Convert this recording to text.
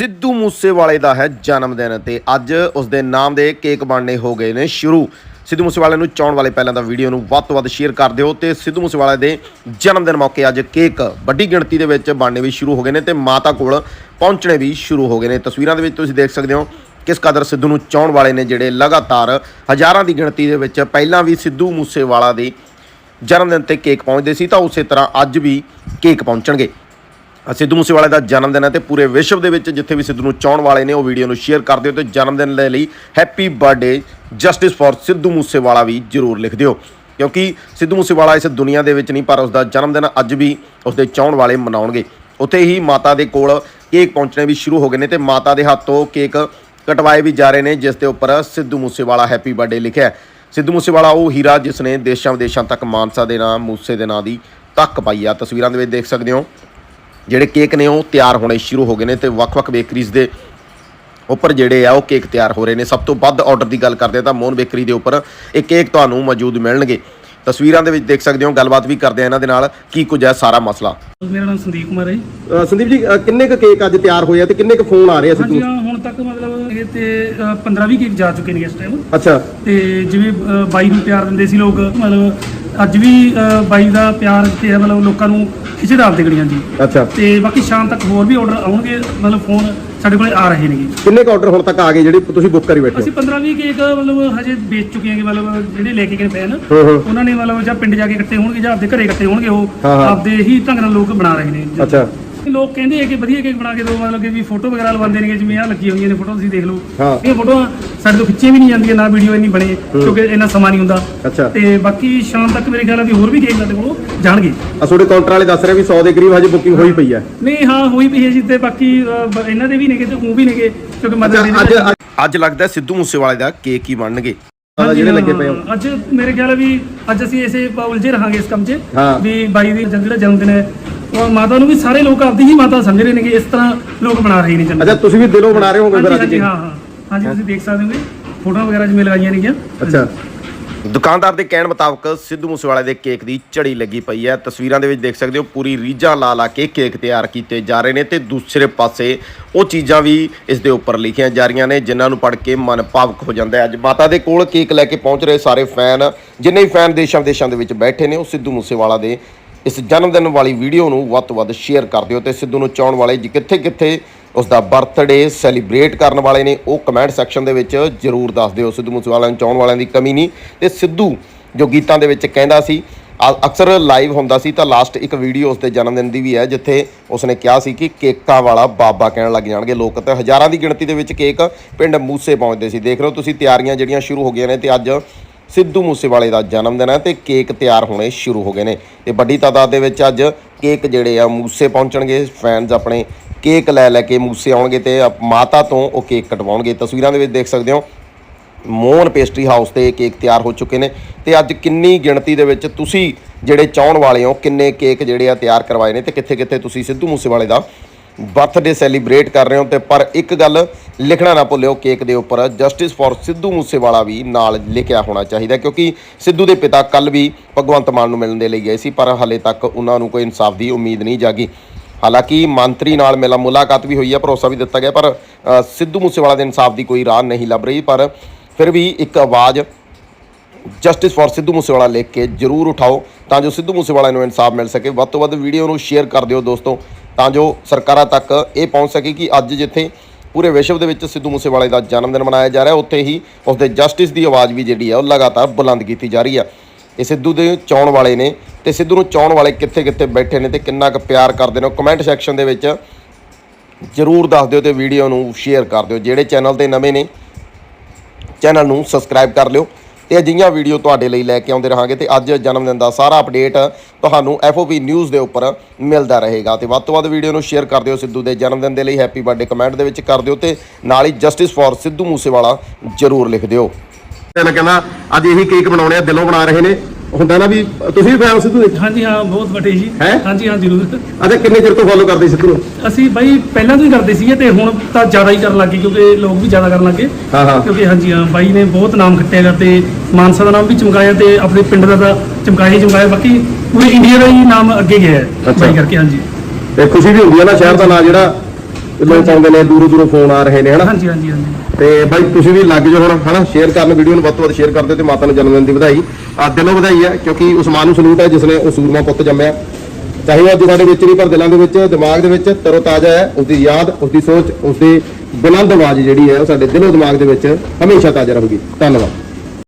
ਸਿੱਧੂ ਮੂਸੇਵਾਲੇ ਦਾ ਹੈ ਜਨਮ ਦਿਨ ਤੇ ਅੱਜ ਉਸ ਦੇ ਨਾਮ ਦੇ ਕੇਕ ਬਣਨੇ ਹੋ ਗਏ ਨੇ ਸ਼ੁਰੂ। ਸਿੱਧੂ ਮੂਸੇਵਾਲੇ ਨੂੰ ਚਾਉਣ ਵਾਲੇ ਪਹਿਲਾਂ ਤਾਂ ਵੀਡੀਓ ਨੂੰ ਵੱਧ ਤੋਂ ਵੱਧ ਸ਼ੇਅਰ ਕਰ ਦਿਓ ਤੇ ਸਿੱਧੂ ਮੂਸੇਵਾਲੇ ਦੇ ਜਨਮ ਦਿਨ ਮੌਕੇ ਅੱਜ ਕੇਕ ਵੱਡੀ ਗਿਣਤੀ ਦੇ ਵਿੱਚ ਬਣਨੇ ਵੀ ਸ਼ੁਰੂ ਹੋ ਗਏ ਨੇ ਤੇ ਮਾਤਾ ਕੋਲ ਪਹੁੰਚਣੇ ਵੀ ਸ਼ੁਰੂ ਹੋ ਗਏ ਨੇ। ਤਸਵੀਰਾਂ ਦੇ ਵਿੱਚ ਤੁਸੀਂ ਦੇਖ ਸਕਦੇ ਹੋ ਕਿਸ ਕਦਰ ਸਿੱਧੂ ਨੂੰ ਚਾਉਣ ਵਾਲੇ ਨੇ ਜਿਹੜੇ ਲਗਾਤਾਰ ਹਜ਼ਾਰਾਂ ਦੀ ਗਿਣਤੀ ਦੇ ਵਿੱਚ ਪਹਿਲਾਂ ਵੀ ਸਿੱਧੂ ਮੂਸੇਵਾਲਾ ਦੇ ਜਨਮ ਦਿਨ ਤੇ ਕੇਕ ਪਹੁੰਚਦੇ ਸੀ ਤਾਂ ਉਸੇ ਤਰ੍ਹਾਂ ਅੱਜ ਵੀ ਕੇਕ ਪਹੁੰਚਣਗੇ। ਸਿੱਧੂ ਮੂਸੇਵਾਲੇ ਦਾ ਜਨਮ ਦਿਨ ਹੈ ਤੇ ਪੂਰੇ ਵਿਸ਼ਵ ਦੇ ਵਿੱਚ ਜਿੱਥੇ ਵੀ ਸਿੱਧੂ ਨੂੰ ਚਾਹਣ ਵਾਲੇ ਨੇ ਉਹ ਵੀਡੀਓ ਨੂੰ ਸ਼ੇਅਰ ਕਰ ਦਿਓ ਤੇ ਜਨਮ ਦਿਨ ਦੇ ਲਈ happy birthday, justice for Sidhu Moosewala ਵੀ ਜ਼ਰੂਰ ਲਿਖ ਦਿਓ। ਕਿਉਂਕਿ ਸਿੱਧੂ ਮੂਸੇਵਾਲਾ ਇਸ ਦੁਨੀਆ ਦੇ ਵਿੱਚ ਨਹੀਂ, ਪਰ ਉਸ ਦਾ ਜਨਮ ਦਿਨ ਅੱਜ ਵੀ ਉਸ ਦੇ ਚਾਹਣ ਵਾਲੇ ਮਨਾਉਣਗੇ। ਉੱਥੇ ਹੀ ਮਾਤਾ ਦੇ ਕੋਲ ਕੇਕ ਪਹੁੰਚਣੇ ਵੀ ਸ਼ੁਰੂ ਹੋ ਗਏ ਨੇ ਤੇ ਮਾਤਾ ਦੇ ਹੱਥੋਂ ਕੇਕ ਕਟਵਾਏ ਵੀ ਜਾ ਰਹੇ ਨੇ, ਜਿਸ ਦੇ ਉੱਪਰ ਸਿੱਧੂ ਮੂਸੇਵਾਲਾ ਹੈਪੀ ਬਰਥਡੇ ਲਿਖਿਆ ਹੈ। ਸਿੱਧੂ ਮੂਸੇਵਾਲਾ ਉਹ ਹੀਰਾ ਜਿਸ ਨੇ ਦੇਸ਼ਾਂ ਵਿਦੇਸ਼ਾਂ ਤੱਕ ਮਾਨਸਾ ਦੇ ਨਾਮ ਮੂਸੇ ਦੇ ਨਾਂ ਦੀ ਤੱਕ ਪਾਈ ਆ। ਤਸਵੀਰਾਂ ਦੇ ਵਿੱਚ ਦੇਖ ਸਕਦੇ ਹੋ। ਜਿਹੜੇ ਕੇਕ ਨੇ ਉਹ ਤਿਆਰ ਹੋਣੇ ਸ਼ੁਰੂ ਹੋ ਗਏ ਨੇ ਤੇ ਵੱਖ-ਵੱਖ ਬੇਕਰੀਜ਼ ਦੇ ਉੱਪਰ ਜਿਹੜੇ ਆ ਉਹ ਕੇਕ ਤਿਆਰ ਹੋ ਰਹੇ ਨੇ। ਸਭ ਤੋਂ ਵੱਧ ਆਰਡਰ ਦੀ ਗੱਲ ਕਰਦੇ ਤਾਂ ਮੋਹਨ ਬੇਕਰੀ ਦੇ ਉੱਪਰ ਇਹ ਕੇਕ ਤੁਹਾਨੂੰ ਮੌਜੂਦ ਮਿਲਣਗੇ। ਤਸਵੀਰਾਂ ਦੇ ਵਿੱਚ ਦੇਖ ਸਕਦੇ ਹੋ ਗੱਲਬਾਤ ਵੀ ਕਰਦੇ ਆ ਇਹਨਾਂ ਦੇ ਨਾਲ ਕੀ ਕੁਝ ਹੈ ਸਾਰਾ ਮਸਲਾ। ਮੇਰਾ ਨਾਮ ਸੰਦੀਪ ਕੁਮਾਰ ਹੈ ਜੀ। ਅ, ਸੰਦੀਪ ਜੀ ਅ, ਕਿੰਨੇ ਕੁ ਕੇਕ ਅੱਜ ਤਿਆਰ ਹੋਏ ਆ ਤੇ ਕਿੰਨੇ ਕੁ ਫੋਨ ਆ ਰਹੇ ਆ ਹਾਂਜੀ ਸਿੱਧੂ ਹਾਂ ਹੁਣ ਤੱਕ ਮਤਲਬ ਇਹ ਤੇ 15 20 ਕੇਕ ਜਾ ਚੁੱਕੇ ਨੇ ਇਸ ਟਾਈਮ ਅੱਛਾ। ਤੇ ਜਿਵੇਂ ਅ, ਬਾਈ ਨੂੰ ਪਿਆਰ ਦਿੰਦੇ ਸੀ ਲੋਕ ਮਤਲਬ ਅੱਜ ਵੀ ਅ, ਬਾਈ ਦਾ ਪਿਆਰ ਤੇ ਮਤਲਬ ਲੋਕਾਂ ਨੂੰ ਖਿੱਚਦਾ ਆਪਦੇ ਗੜੀਆਂ ਜੀ। ਅੱਛਾ। ਤੇ ਬਾਕੀ ਸ਼ਾਮ ਤੱਕ ਹੋਰ ਵੀ ਆਰਡਰ ਆਉਣਗੇ ਮਤਲਬ ਫੋਨ ਸਾਡੇ ਕੋਲੇ ਆ ਰਹੇ ਨੇਗੇ। ਕਿੰਨੇ ਕੁ ਆਰਡਰ ਹੁਣ ਤੱਕ ਆ ਗਏ ਜਿਹੜੇ ਤੁਸੀਂ ਬੁੱਕ ਕਰੀ ਬੈਠੇ ਅਸੀਂ 15 20 ਕੇਕ ਮਤਲਬ ਹਜੇ ਵੇਚ ਚੁੱਕੇ ਹਾਂਗੇ ਮਤਲਬ ਜਿਹੜੇ ਲੈ ਕੇ ਗਏ ਫੈਨ ਹੋ ਹੋ। ਉਹਨਾਂ ਨੇ ਮਤਲਬ ਜਾਂ ਪਿੰਡ ਜਾ ਕੇ ਇਕੱਠੇ ਹੋਣਗੇ ਜਾਂ ਆਪਦੇ ਘਰੇ ਇਕੱਠੇ ਹੋਣਗੇ ਉਹ ਹਾਂ, ਹਾਂ। ਆਪਦੇ ਹੀ ਢੰਗ ਨਾਲ ਲੋਕ ਬਣਾ ਰਹੇ ਨੇ। ਅੱਛਾ। ਲੋਕ ਕਹਿੰਦੇ ਆ ਕਿ ਵਧੀਆ ਕੇਕ ਬਣਾ ਕੇ ਦਿਓ ਮਤਲਬ ਕਿ ਵੀ ਫੋਟੋ ਵਗੈਰਾ ਲਵਾਉਂਦੇ ਨੇ ਜਿਵੇਂ ਆ ਲੱਗੀਆਂ ਹੋਈਆਂ ਨੇ ਫੋਟੋ ਤੁਸੀਂ ਦੇਖ ਲਓ। ਇਹ ਫੋਟੋਆਂ ਸਾਡੇ ਤੋਂ ਖਿੱਚੀਆਂ ਵੀ ਨਹੀਂ ਜਾਂਦੀਆਂ ਨਾ ਵੀਡੀਓ ਇੰਨੀ ਬਣੇ ਕਿਉਂਕਿ ਇੰਨਾ ਸਮਾਂ ਨਹੀਂ ਹੁੰਦਾ। ਤੇ ਬਾਕੀ ਸ਼ਾਮ ਤੱਕ ਮੇਰੇ ਖਿਆਲ ਆ ਵੀ ਹੋਰ ਵੀ ਕੇਕ ਸਾਡੇ ਕੋਲ ਜਾਣਗੇ। ਆ ਤੁਹਾਡੇ ਕਾਊਂਟਰ ਵਾਲੇ ਦੱਸ ਰਹੇ ਵੀ 100 ਦੇ ਕਰੀਬ ਹਜੇ ਬੁਕਿੰਗ ਹੋਈ ਪਈ ਹੈ। ਨਹੀਂ ਹਾਂ ਹੋਈ ਪਈ ਹੈ ਜੀ ਤੇ ਬਾਕੀ ਇਹਨਾਂ ਦੇ ਵੀ ਨੇਗੇ ਤੇ ਉਹ ਵੀ ਨੇਗੇ ਕਿਉਂਕਿ ਮਦਰ ਦੀ ਅੱਜ ਅੱਜ ਲੱਗਦਾ ਸਿੱਧੂ ਮੂਸੇਵਾਲੇ ਦਾ ਕੇਕ ਹੀ ਬਣਨਗੇ। ਹਾਂ, ਅੱਜ ਮੇਰੇ ਖਿਆਲ ਵੀ ਅੱਜ ਅਸੀਂ ਇਸੇ ਉਲਝੇ ਰਹਾਂਗੇ ਇਸ ਕੰਮ 'ਚ। ਵੀ ਬਾਈ ਦੀ ਜਿਹੜਾ ਜਨਮ ਦਿਨ ਹੈ। ਮਾਤਾ ਨੂੰ ਵੀ ਸਾਰੇ ਲੋਕ ਆਪਦੀ ਹੀ ਮਾਤਾ ਸਮਝ ਰਹੇ ਨੇਗੇ ਇਸ ਤਰ੍ਹਾਂ ਲੋਕ ਬਣਾ ਰਹੇ ਨੇ ਜਨਮ ਅੱਛਾ ਤੁਸੀਂ ਵੀ ਦਿਲੋਂ ਬਣਾ ਰਹੇ ਹੋਗੇ ਹਾਂਜੀ ਫਿਰ ਅੱਜ ਹਾਂਜੀ ਕੇਕ ਹਾਂ ਹਾਂ। ਹਾਂਜੀ ਤੁਸੀਂ ਦੇਖ ਸਕਦੇ ਹੋਗੇ ਫੋਟੋਆਂ ਵਗੈਰਾ ਜਿਵੇਂ ਲਗਾਈਆਂ ਨੇਗੀਆਂ। ਅੱਛਾ। ਦੁਕਾਨਦਾਰ ਦੇ ਕਹਿਣ ਮੁਤਾਬਕ ਸਿੱਧੂ ਮੂਸੇਵਾਲੇ ਦੇ ਕੇਕ ਦੀ ਝੜੀ ਲੱਗੀ ਪਈ ਹੈ। ਤਸਵੀਰਾਂ ਦੇ ਵਿੱਚ ਦੇਖ ਸਕਦੇ ਹੋ ਪੂਰੀ ਰੀਝਾਂ ਲਾ ਲਾ ਕੇ ਕੇਕ ਤਿਆਰ ਕੀਤੇ ਜਾ ਰਹੇ ਨੇ ਤੇ ਦੂਸਰੇ ਪਾਸੇ ਉਹ ਚੀਜ਼ਾਂ ਵੀ ਇਸ ਦੇ ਉੱਪਰ ਲਿਖੀਆਂ ਜਾ ਰਹੀਆਂ ਨੇ ਜਿਨ੍ਹਾਂ ਨੂੰ ਪੜ੍ਹ ਕੇ ਮਨ ਭਾਵਕ ਹੋ ਜਾਂਦਾ ਹੈ। ਅੱਜ ਮਾਤਾ ਦੇ ਕੋਲ ਕੇਕ ਲੈ ਕੇ ਪਹੁੰਚ ਰਹੇ ਸਾਰੇ ਫੈਨ ਜਿੰਨੇ ਵੀ ਫੈਨ ਦੇਸ਼ਾਂ ਵਿਦੇਸ਼ਾਂ ਦੇ ਵਿੱਚ ਬੈਠੇ ਨੇ ਉਹ ਸਿੱਧੂ ਮੂਸੇਵਾਲਾ ਦੇ ਇਸ ਜਨਮ ਦਿਨ ਵਾਲੀ ਵੀਡੀਓ ਨੂੰ ਵੱਧ ਤੋਂ ਵੱਧ ਸ਼ੇਅਰ ਕਰ ਦਿਓ ਤੇ ਸਿੱਧੂ ਨੂੰ ਚਾਹਣ ਵਾਲੇ ਜੀ ਕਿੱਥੇ ਕਿੱਥੇ ਉਸ ਦਾ ਬਰਥਡੇ ਸੈਲੀਬ੍ਰੇਟ ਕਰਨ ਵਾਲੇ ਨੇ, ਉਹ ਕਮੈਂਟ ਸੈਕਸ਼ਨ ਦੇ ਵਿੱਚ ਜਰੂਰ ਦੱਸ ਦਿਓ। ਸਿੱਧੂ ਮੂਸੇਵਾਲਾ ਨੂੰ ਚਾਹਣ ਵਾਲਿਆਂ ਦੀ ਕਮੀ ਨਹੀਂ। ਤੇ ਸਿੱਧੂ ਜੋ ਗੀਤਾਂ ਦੇ ਵਿੱਚ ਕਹਿੰਦਾ ਸੀ ਅਕਸਰ ਲਾਈਵ ਹੁੰਦਾ ਸੀ, ਤਾਂ ਲਾਸਟ ਇੱਕ ਵੀਡੀਓ ਉਸ ਦੇ ਜਨਮ ਦਿਨ ਦੀ ਵੀ ਹੈ, ਜਿੱਥੇ ਉਸਨੇ ਕਿਹਾ ਸੀ ਕਿ ਕੇਕਾਂ ਵਾਲਾ ਬਾਬਾ ਕਹਿਣ ਲੱਗ ਜਾਣਗੇ ਲੋਕ। ਤਾਂ ਹਜ਼ਾਰਾਂ ਦੀ ਗਿਣਤੀ ਦੇ ਵਿੱਚ ਕੇਕ ਪਿੰਡ ਮੂਸੇ ਪਹੁੰਚਦੇ ਸੀ। ਦੇਖ ਲਓ ਤੁਸੀਂ ਤਿਆਰੀਆਂ ਜਿਹੜੀਆਂ ਸ਼ੁਰੂ ਹੋ ਗਈਆਂ ਨੇ ਤੇ ਅੱਜ ਸਿੱਧੂ ਮੂਸੇਵਾਲੇ ਦਾ ਜਨਮ ਦਿਨ ਹੈ ਤੇ ਕੇਕ ਤਿਆਰ ਹੋਣੇ ਸ਼ੁਰੂ ਹੋ ਗਏ ਨੇ। ਤੇ ਵੱਡੀ ਤਾਦਾਦ ਦੇ ਵਿੱਚ ਅੱਜ ਕੇਕ ਜਿਹੜੇ ਆ ਮੂਸੇ ਪਹੁੰਚਣਗੇ। ਫੈਨਸ ਆਪਣੇ ਕੇਕ ਲੈ ਲੈ ਕੇ ਮੂਸੇ ਆਉਣਗੇ ਤੇ ਮਾਤਾ ਤੋਂ ਉਹ ਕੇਕ ਕਟਵਾਉਣਗੇ। ਤਸਵੀਰਾਂ ਦੇ ਵਿੱਚ ਦੇਖ ਸਕਦੇ ਹੋ, ਮੋਹਨ ਪੇਸਟਰੀ ਹਾਊਸ ਤੇ ਕੇਕ ਤਿਆਰ ਹੋ ਚੁੱਕੇ ਨੇ। ਤੇ ਅੱਜ ਕਿੰਨੀ ਗਿਣਤੀ ਦੇ ਵਿੱਚ ਤੁਸੀਂ ਜਿਹੜੇ ਚਾਹਣ ਵਾਲੇ ਹੋ, ਕਿੰਨੇ ਕੇਕ ਜਿਹੜੇ ਆ ਤਿਆਰ ਕਰਵਾਏ ਨੇ ਤੇ ਕਿੱਥੇ ਕਿੱਥੇ ਤੁਸੀਂ ਸਿੱਧੂ ਮੂਸੇਵਾਲੇ ਦਾ ਬਰਥਡੇ ਸੈਲੀਬ੍ਰੇਟ ਕਰ ਰਹੇ ਹੋ ਤੇ ਪਰ ਇੱਕ ਗੱਲ ਲਿਖਣਾ ਨਾ ਭੁੱਲਿਓ, ਕੇਕ ਦੇ ਉੱਪਰ ਜਸਟਿਸ ਫॉर ਸਿੱਧੂ ਮੂਸੇਵਾਲਾ ਵੀ ਨਾਲ ਲਿਖਿਆ ਹੋਣਾ ਚਾਹੀਦਾ ਕਿਉਂਕਿ ਸਿੱਧੂ ਦੇ ਪਿਤਾ ਕੱਲ ਵੀ ਭਗਵੰਤ ਮਾਨ ਨੂੰ ਮਿਲਣ ਦੇ ਲਈ ਗਏ ਸੀ, ਪਰ ਹਾਲੇ ਤੱਕ ਉਹਨਾਂ ਨੂੰ ਕੋਈ ਇਨਸਾਫ ਦੀ ਉਮੀਦ ਨਹੀਂ ਜਾਗੀ। ਹਾਲਾਂਕਿ ਮੰਤਰੀ ਨਾਲ ਮਿਲਾ ਮੁਲਾਕਾਤ ਵੀ ਹੋਈ ਹੈ, ਭਰੋਸਾ ਵੀ ਦਿੱਤਾ ਗਿਆ, ਪਰ ਸਿੱਧੂ ਮੂਸੇਵਾਲਾ ਦੇ ਇਨਸਾਫ ਦੀ ਕੋਈ ਰਾਹ ਨਹੀਂ ਲੱਭ ਰਹੀ, ਪਰ ਫਿਰ ਵੀ ਇੱਕ ਆਵਾਜ਼ ਜਸਟਿਸ ਫॉर ਸਿੱਧੂ ਮੂਸੇਵਾਲਾ ਲਿਖ ਕੇ ਜਰੂਰ ਉਠਾਓ ਤਾਂ ਜੋ ਸਿੱਧੂ ਮੂਸੇਵਾਲਾ ਨੂੰ ਇਨਸਾਫ ਮਿਲ ਸਕੇ। ਵੱਧ ਤੋਂ ਵੱਧ ਵੀਡੀਓ ਨੂੰ ਸ਼ੇਅਰ ਕਰ ਦਿਓ ਦੋਸਤੋ। ਤਾਂ ਜੋ ਸਰਕਾਰਾਂ ਤੱਕ ਇਹ ਪਹੁੰਚ ਸਕੇ ਕਿ ਅੱਜ ਜਿੱਥੇ ਪੂਰੇ ਵਿਸ਼ਵ ਦੇ ਵਿੱਚ ਸਿੱਧੂ ਮੂਸੇਵਾਲੇ ਦਾ ਜਨਮ ਦਿਨ ਮਨਾਇਆ ਜਾ ਰਿਹਾ, ਉੱਥੇ ਹੀ ਉਸ ਦੇ ਜਸਟਿਸ ਦੀ ਆਵਾਜ਼ ਵੀ ਜਿਹੜੀ ਹੈ ਉਹ ਲਗਾਤਾਰ ਬੁਲੰਦ ਕੀਤੀ ਜਾ ਰਹੀ ਹੈ ਇਹ ਸਿੱਧੂ ਦੇ ਚਾਉਣ ਵਾਲੇ ਨੇ ਤੇ ਸਿੱਧੂ ਨੂੰ ਚਾਉਣ ਵਾਲੇ ਕਿੱਥੇ ਕਿੱਥੇ ਬੈਠੇ ਨੇ ਤੇ ਕਿੰਨਾ ਕੁ ਪਿਆਰ ਕਰਦੇ ਨੇ ਕਮੈਂਟ ਸੈਕਸ਼ਨ ਦੇ ਵਿੱਚ ਜਰੂਰ ਦੱਸ ਦਿਓ ਤੇ ਵੀਡੀਓ ਨੂੰ ਸ਼ੇਅਰ ਕਰ ਦਿਓ, ਜਿਹੜੇ ਚੈਨਲ ਤੇ ਨਵੇਂ ਨੇ ਚੈਨਲ ਨੂੰ ਸਬਸਕ੍ਰਾਈਬ ਕਰ ਲਿਓ। ਤੇ ਅਜਿਹੀਆਂ ਵੀਡੀਓ ਤੁਹਾਡੇ ਲਈ ਲੈ ਕੇ ਆਉਂਦੇ ਰਹਾਂਗੇ ਤੇ ਅੱਜ ਜਨਮ ਦਿਨ ਦਾ ਸਾਰਾ ਅਪਡੇਟ ਤੁਹਾਨੂੰ FOB ਨਿਊਜ਼ ਦੇ ਉੱਪਰ ਮਿਲਦਾ ਰਹੇਗਾ। ਤੇ ਵੱਧ ਤੋਂ ਵੱਧ ਵੀਡੀਓ ਨੂੰ ਸ਼ੇਅਰ ਕਰ ਦਿਓ ਸਿੱਧੂ ਦੇ ਜਨਮ ਦਿਨ ਦੇ ਲਈ, ਹੈਪੀ ਬਰਥਡੇ ਕਮੈਂਟ ਦੇ ਵਿੱਚ ਕਰ ਦਿਓ ਤੇ ਨਾਲ ਹੀ ਜਸਟਿਸ ਫॉर ਸਿੱਧੂ ਮੂਸੇਵਾਲਾ ਜਰੂਰ ਲਿਖ ਦਿਓ। ਮੈਂ ਕਹਿੰਦਾ, ਅੱਜ ਇਹੀ ਕੇਕ ਬਣਾਉਣੇ ਆ, ਦਿਲੋਂ ਬਣਾ ਰਹੇ ਨੇ। ਹੁੰਦਾ ਨਾ ਵੀ ਤੁਸੀਂ ਵੀ ਫੈਨ ਸਿੱਧੂ ਦੇ ਹਾਂਜੀ ਹਾਂ ਬਹੁਤ ਵੱਡੇ ਜੀ ਹੈਂ? ਹਾਂਜੀ ਹਾਂ ਜ਼ਰੂਰ ਅੱਛਾ ਕਿੰਨੇ ਚਿਰ ਤੋਂ ਫੋਲੋ ਕਰਦੇ ਸਿੱਧੂ ਨੂੰ ਅਸੀਂ ਬਾਈ ਪਹਿਲਾਂ ਤੋਂ ਹੀ ਕਰਦੇ ਸੀਗੇ ਤੇ ਹੁਣ ਤਾਂ ਜ਼ਿਆਦਾ ਹੀ ਕਰਨ ਲੱਗੇ ਕਿਉਂਕਿ ਲੋਕ ਵੀ ਜ਼ਿਆਦਾ ਕਰਨ ਲੱਗੇ ਹਾਂ, ਹਾਂ। ਕਿਉਂਕਿ ਹਾਂਜੀ ਹਾਂ ਬਾਈ ਨੇ ਬਹੁਤ ਨਾਮ ਖੱਟਿਆ ਤੇ ਮਾਨਸਾ ਦਾ ਨਾਮ ਵੀ ਚਮਕਾਇਆ ਤੇ ਆਪਣੇ ਪਿੰਡ ਦਾ ਤਾਂ ਚਮਕਾਇਆ ਹੀ ਚਮਕਾਇਆ ਬਾਕੀ ਪੂਰੇ ਇੰਡੀਆ ਦਾ ਹੀ ਨਾਮ ਅੱਗੇ ਗਿਆ ਹੈ ਅੱਛਾ। ਬਾਈ ਕਰਕੇ ਹਾਂਜੀ ਤੇ ਖੁਸ਼ੀ ਵੀ ਹੁੰਦੀ ਹੈ ਨਾ ਸ਼ਹਿਰ ਦਾ ਨਾਂ ਜਿਹੜਾ ਲੋਕ ਆਉਂਦੇ ਨੇ ਦੂਰੋਂ ਦੂਰੋਂ ਫੋਨ ਆ ਰਹੇ ਨੇ ਹਨਾ? ਹਾਂਜੀ ਹਾਂਜੀ ਹਾਂਜੀ। ਤੇ ਬਾਈ ਤੁਸੀਂ ਵੀ ਲੱਗ ਜਾਓ ਹੁਣ ਹਨਾ? ਸ਼ੇਅਰ ਕਰਨ ਵੀਡੀਓ ਨੂੰ ਵੱਧ ਤੋਂ ਵੱਧ ਸ਼ੇਅਰ ਕਰ ਦਿਓ ਤੇ ਮਾਤਾ ਨੂੰ ਜਨਮ ਦਿਨ ਦੀ ਵਧਾਈ। ਆ ਦਿਲੋਂ ਵਧਾਈ ਹੈ ਕਿਉਂਕਿ ਉਸ ਮਾਂ ਨੂੰ ਸਲੂਟ ਹੈ ਜਿਸ ਨੇ ਉਹ ਸੂਰਮਾ ਪੁੱਤ ਜੰਮਿਆ। ਚਾਹੇ ਉਹ ਅੱਜ ਸਾਡੇ ਵਿੱਚ ਨਹੀਂ ਪਰ ਦਿਲਾਂ ਦੇ ਵਿੱਚ ਦਿਮਾਗ ਦੇ ਵਿੱਚ ਤਰੋ ਤਾਜ਼ਾ ਹੈ ਉਸ ਦੀ ਯਾਦ ਉਸ ਦੀ ਸੋਚ ਉਸ ਦੀ ਬੁਲੰਦ ਆਵਾਜ਼ ਜਿਹੜੀ ਹੈ ਉਹ ਸਾਡੇ ਦਿਲੋਂ ਦਿਮਾਗ ਦੇ ਵਿੱਚ ਹਮੇਸ਼ਾ ਤਾਜ਼ਾ ਰਹੂਗੀ। ਧੰਨਵਾਦ।